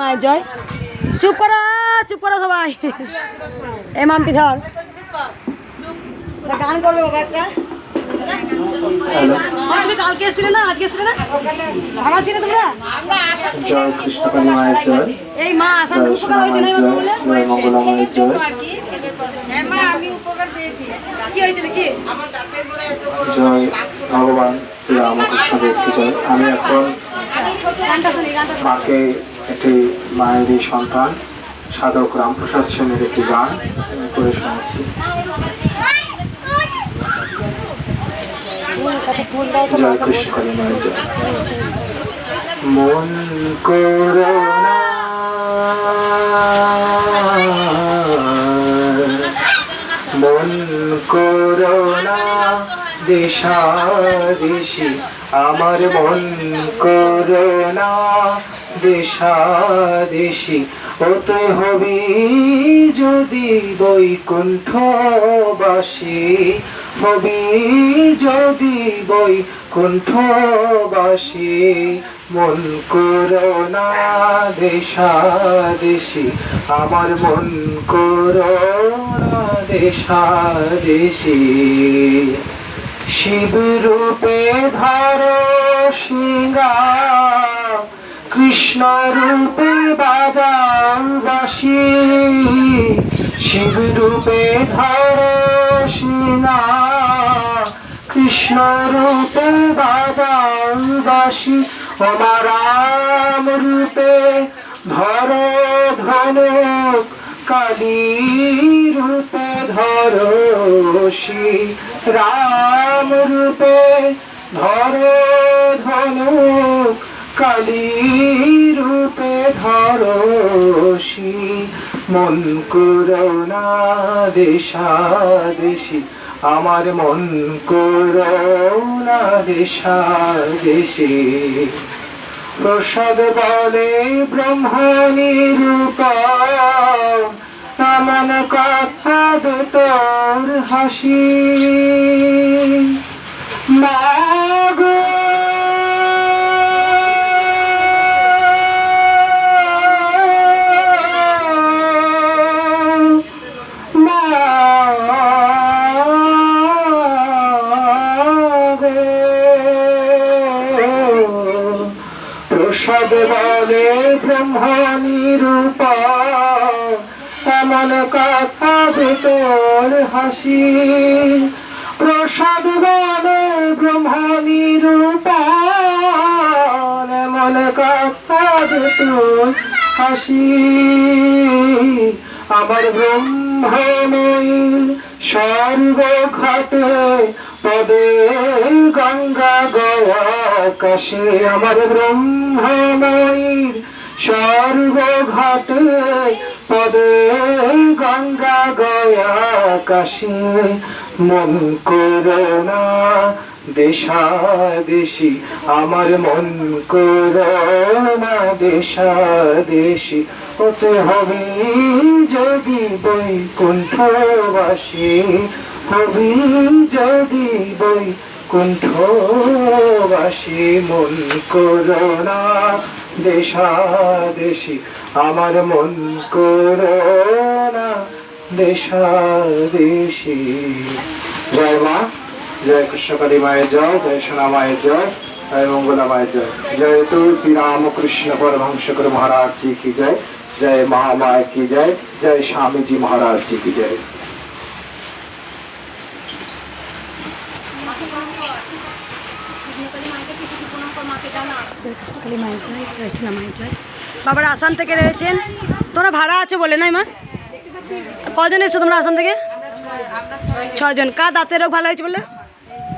মায়ের জয়। চুপ করো চুপ করো সবাই। এ মাম্পি ধর। গান করবে বাবা একটা। তুমি কালকে এসেছিলে না? আজকে এসেছিলে না? ভাড়া ছিলে তোমরা? এই মা আসার উপকার হয়েছে না ভগবান শ্রী আমি এখন। মাকে একটি মায়েরই সন্তান সাধক রামপ্রসাদ সেনের একটি গান করে শোনাচ্ছি। জয় মায়ের মন করোনা মন করোনা, দিশা দিশি। আমার মন করোনা দিশা দিশি। ওতে হবি যদি বৈকুণ্ঠবাসী, হবি যদি বৈকুণ্ঠবাসী। মন করোনা দেশা দেশি। আমার মন করোনা দেশা দেশি। শিব রূপে ধর সিংহা কৃষ্ণ রূপে বাজাও বাসি। শিব রূপে ধর সিংহা, কৃষ্ণ রূপে বাজাও বাসি। রাম রূপে ধর ধনুক কালী রূপে ধরসি রাম রূপে ধর ধনুক কালী রূপে ধরসি মন করোনা দেশা দেশি, আমার মন করোনা দেশা দেশি। প্রসাদ বলে ব্রহ্ম নিরূপ এমন কথা তোর হাসি। মাগো প্রসাদ বলে ব্রহ্ম নিরূপ এমন কথা ভিতর হাসি। প্রসাদ বলে ব্রহ্ম নিরূপ এমন কথা ভিতর হাসি। আমার ব্রহ্মময়ী সর্বঘাটে পদে গঙ্গা গয়া। কাশে আমার ব্রহ্মময়ীর সর্বঘাটে পদে গঙ্গা গয়া কাশে মন করোনা দেশা দেশি, আমার মন করোনা দেশা দেশি। হতে হবে যদি বৈকুণ্ঠবাসী, হবি যদি কুণ্ঠবাসী, মন করোনা দেশাদেশি, আমার মন করোনা দেশাদেশি। জয় মা, জয় কৃষ্ণকালী মায়ের জয় জয় সোনা মায়ের জয় জয় মঙ্গলা মায়ের জয়। জয় তো শ্রী রামকৃষ্ণ পরমহংস মহারাজ জি কি জয়। জয় মহামায় কি জয়। জয় স্বামীজি মহারাজ জি কি জয়। বাবার, আসাম থেকে রয়েছেন। তোমরা ভাড়া আছে বলে, নাই মা? কজন এসছো তোমরা আসাম থেকে? ছজন কার দাঁতের রোগ ভালো হয়েছে বলে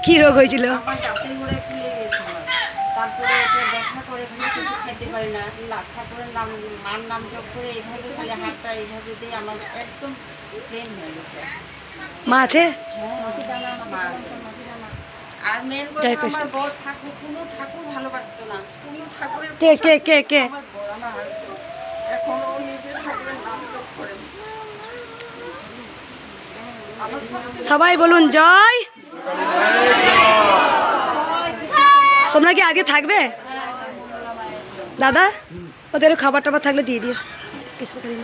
কি রোগ হয়েছিল? হয়ে মা আছে। আর মেন কথা আমার ঠাকুর কোনো ঠাকুর ভালোবাসতো না। কোনো ঠাকুরের কে কে কে কে? আমার। এখন ও নিজের ঠাকুরের নাম জপ করে। সবাই বলুন জয়! তোমরা কি আগে থাকবে? দাদা ওদের খাবার টাবার থাকলে দিয়ে দিও। কৃষ্ণকালী